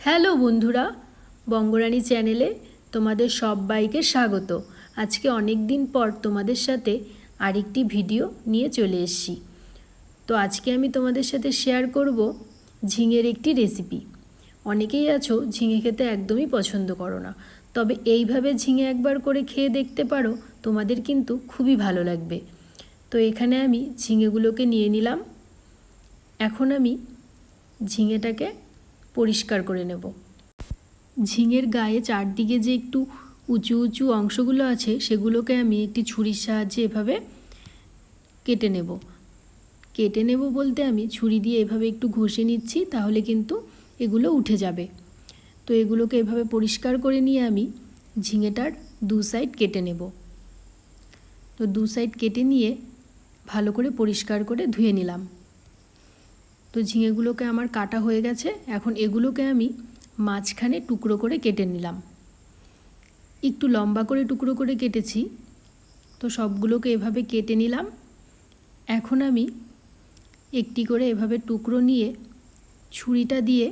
Hello বন্ধুরা, বঙ্গরানী চ্যানেলে তোমাদের সবাইকে স্বাগত। আজকে অনেক দিন পর তোমাদের সাথে আরেকটি ভিডিও নিয়ে চলে এসেছি। তো আজকে আমি তোমাদের সাথে শেয়ার করব ঝিঙের একটি রেসিপি অনেকেই আছো, ঝিঙে খেতে একদমই পছন্দ করো না। তবে এইভাবে ঝিঙে একবার করে খেয়ে দেখতে পারো, তোমাদের কিন্তু খুবই ভালো লাগবে। তো এখানে আমি ঝিঙেগুলোকে নিয়ে নিলাম। এখন আমি ঝিঙেটাকে পরিষ্কার করে নেব। ঝিঙের গায়ে চারদিকে যে একটু উঁচু উঁচু অংশগুলো আছে, সেগুলোকে আমি একটি ছুরির সাহায্যে এভাবে কেটে নেব। কেটে নেব বলতে আমি ছুরি দিয়ে এভাবে একটু ঘষে নিচ্ছি, তাহলে কিন্তু এগুলো উঠে যাবে। তো এগুলোকে এভাবে পরিষ্কার করে নিয়ে আমি ঝিঙেটার দু সাইড কেটে নেব। তো দু সাইড কেটে নিয়ে ভালো করে পরিষ্কার করে ধুয়ে নিলাম। তো ঝিঙেগুলোকে আমার কাটা হয়ে গেছে, এখন এগুলোকে আমি মাঝখানে টুকরো করে কেটে নিলাম। একটু লম্বা করে টুকরো করে কেটেছি, তো সবগুলোকে এভাবে কেটে নিলাম। এখন আমি একটি করে এভাবে টুকরো নিয়ে ছুরিটা দিয়ে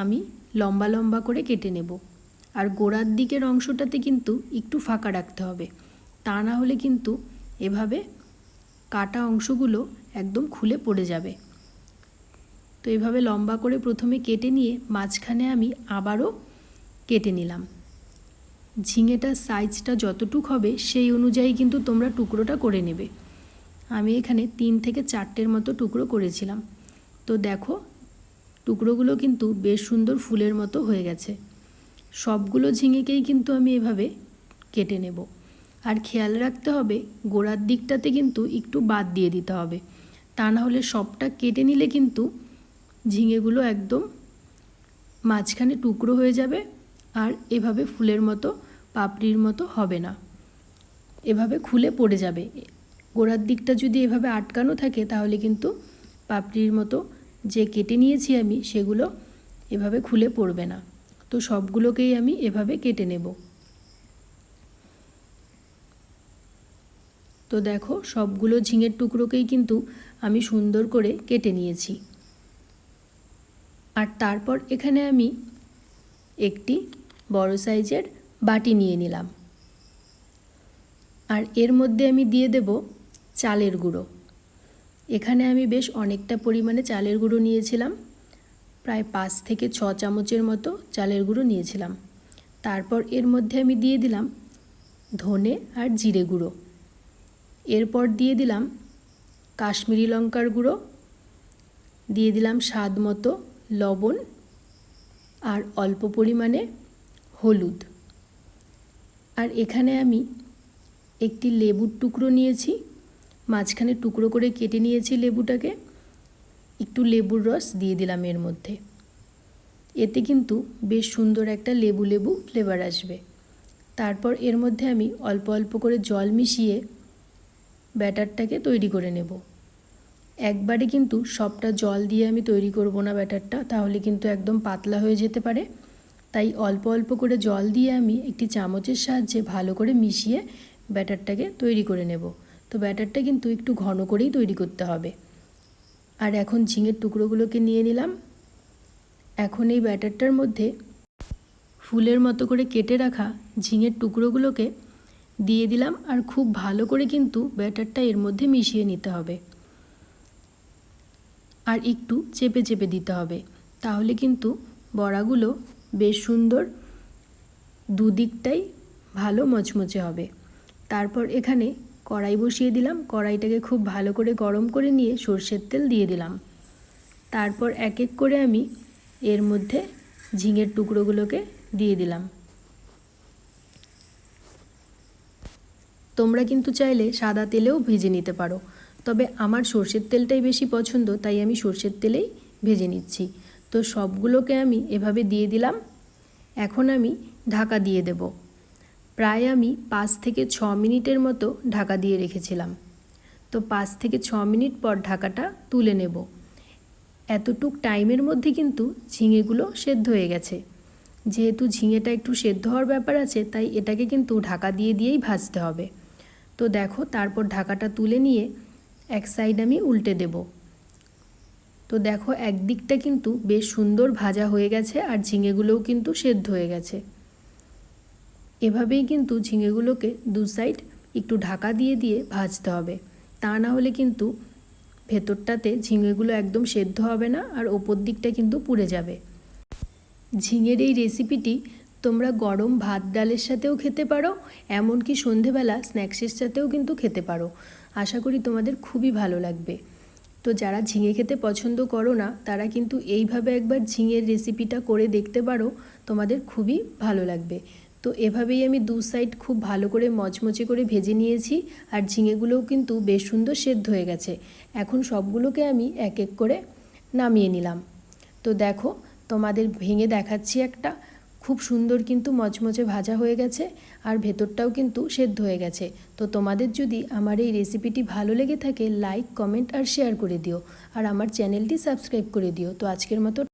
আমি লম্বা লম্বা করে কেটে নেব। আর গোড়ার দিকের অংশটাতে কিন্তু একটু ফাঁকা রাখতে হবে, তা না হলে কিন্তু এভাবে কাটা অংশগুলো একদম খুলে পড়ে যাবে। তো এভাবে লম্বা করে প্রথমে কেটে নিয়ে মাঝখানে আমি আবারও কেটে নিলাম। ঝিঙেটার সাইজটা যতটুক হবে সেই অনুযায়ী কিন্তু তোমরা টুকরোটা করে নেবে। আমি এখানে তিন থেকে চারটের মতো টুকরো করেছিলাম। তো দেখো, টুকরোগুলো কিন্তু বেশ সুন্দর ফুলের মতো হয়ে গেছে। সবগুলো ঝিঙেকেই কিন্তু আমি এভাবে কেটে নেব। আর খেয়াল রাখতে হবে, গোড়ার দিকটাতে কিন্তু একটু বাদ দিয়ে দিতে হবে। তা না হলে সবটা কেটে নিলে কিন্তু ঝিঙেগুলো একদম মাঝখানে টুকরো হয়ে যাবে আর এভাবে ফুলের মতো, পাপড়ির মতো হবে না। এভাবে খুলে পড়ে যাবে। গোড়ার দিকটা যদি এভাবে আটকানো থাকে তাহলে কিন্তু পাপড়ির মতো যে কেটে নিয়েছি আমি সেগুলো এভাবে খুলে পড়বে না। তো সবগুলোকেই আমি এভাবে কেটে নেব। তো দেখো সবগুলো ঝিঙের টুকরোকেই কিন্তু আমি সুন্দর করে কেটে নিয়েছি। আর তারপর এখানে আমি একটি বড় সাইজের বাটি নিয়ে নিলাম। আর এর মধ্যে আমি দিয়ে দেব চালের গুঁড়ো। এখানে আমি বেশ অনেকটা পরিমাণে চালের গুঁড়ো নিয়েছিলাম। প্রায় পাঁচ থেকে ছ চামচের মতো চালের গুঁড়ো নিয়েছিলাম। তারপর এর মধ্যে আমি দিয়ে দিলাম ধনে আর জিরে গুঁড়ো। এরপর দিয়ে দিলাম কাশ্মীরি লঙ্কার গুঁড়ো। দিয়ে দিলাম স্বাদ মতো লবণ আর অল্প পরিমাণে হলুদ। আর এখানে আমি একটি লেবুর টুকরো নিয়েছি। মাঝখানে টুকরো করে কেটে নিয়েছি লেবুটাকে। একটু লেবুর রস দিয়ে দিলাম এর মধ্যে। এতে কিন্তু বেশ সুন্দর একটা লেবু লেবু ফ্লেভার আসবে। তারপর এর মধ্যে আমি অল্প অল্প করে জল মিশিয়ে ব্যাটারটাকে তৈরি করে নেব। একবারে কিন্তু সবটা জল দিয়ে আমি তৈরি করব না ব্যাটারটা, তাহলে কিন্তু একদম পাতলা হয়ে যেতে পারে। তাই অল্প অল্প করে জল দিয়ে আমি একটি চামচের সাহায্যে ভালো করে মিশিয়ে ব্যাটারটাকে তৈরি করে নেব। তো ব্যাটারটা কিন্তু একটু ঘন করেই তৈরি করতে হবে। আর এখন ঝিঙের টুকরোগুলোকে নিয়ে নিলাম। এখন এই ব্যাটারটার মধ্যে ফুলের মতো করে কেটে রাখা ঝিঙের টুকরোগুলোকে দিয়ে দিলাম। আর খুব ভালো করে কিন্তু ব্যাটারটা এর মধ্যে মিশিয়ে নিতে হবে। আর একটু চেপে চেপে দিতে হবে। তাহলে কিন্তু বড়াগুলো বেশ সুন্দর দুদিকটাই ভালো মচমচে হবে। তারপর এখানে কড়াই বসিয়ে দিলাম। কড়াইটাকে খুব ভালো করে গরম করে নিয়ে সর্ষের তেল দিয়ে দিলাম। তারপর এক এক করে আমি এর মধ্যে ঝিঙের টুকরোগুলোকে দিয়ে দিলাম। তোমরা কিন্তু চাইলে সাদা তেলেও ভেজে নিতে পারো। তবে আমার সর্ষের তেলটাই বেশি পছন্দ, তাই আমি সর্ষের তেলেই ভেজে নিচ্ছি। তো সবগুলোকে আমি এভাবে দিয়ে দিলাম। এখন আমি ঢাকা দিয়ে দেব। প্রায় আমি পাঁচ থেকে ছ মিনিটের মতো ঢাকা দিয়ে রেখেছিলাম। তো পাঁচ থেকে ছ মিনিট পর ঢাকাটা তুলে নেব। এতটুক টাইমের মধ্যে কিন্তু ঝিঙেগুলো সেদ্ধ হয়ে গেছে। যেহেতু ঝিঙেটা একটু সেদ্ধ হওয়ার ব্যাপার আছে, তাই এটাকে কিন্তু ঢাকা দিয়ে দিয়েই ভাজতে হবে। তো দেখো, তারপর ঢাকাটা তুলে নিয়ে এক সাইড আমি উল্টে দেব। তো দেখো একদিকটা কিন্তু বেশ সুন্দর ভাজা হয়ে গেছে আর ঝিঙেগুলোও কিন্তু সেদ্ধ হয়ে গেছে। এভাবেই কিন্তু ঝিঙেগুলোকে দু সাইড একটু ঢাকা দিয়ে দিয়ে ভাজতে হবে। তা না হলে কিন্তু ভেতরটাতে ঝিঙেগুলো একদম সেদ্ধ হবে না আর ওপর দিকটা কিন্তু পুড়ে যাবে। ঝিঙের এই রেসিপিটি তোমরা গরম ভাত ডালের সাথেও খেতে পারো, এমনকি সন্ধেবেলা স্ন্যাক্সের সাথেও কিন্তু খেতে পারো। আশা করি তোমাদের খুবই ভালো লাগবে। তো যারা ঝিঙে খেতে পছন্দ করো না, তারা কিন্তু এইভাবে একবার ঝিঙের রেসিপিটা করে দেখতে পারো, তোমাদের খুবই ভালো লাগবে। তো এভাবেই আমি দু সাইড খুব ভালো করে মচমচে করে ভেজে নিয়েছি, আর ঝিঙেগুলোও কিন্তু বেশ সুন্দর সেদ্ধ হয়ে গেছে। এখন সবগুলোকে আমি এক এক করে নামিয়ে নিলাম। তো দেখো, তোমাদের ভেঙে দেখাচ্ছি একটা। খুব সুন্দর কিন্তু মচমচে ভাজা হয়ে গেছে আর ভেতরটাও কিন্তু সেদ্ধ হয়ে গেছে। তো তোমাদের যদি আমার এই রেসিপিটি ভালো লেগে থাকে লাইক কমেন্ট আর শেয়ার করে দিও। আর আমার চ্যানেলটি সাবস্ক্রাইব করে দিও। তো আজকের মতো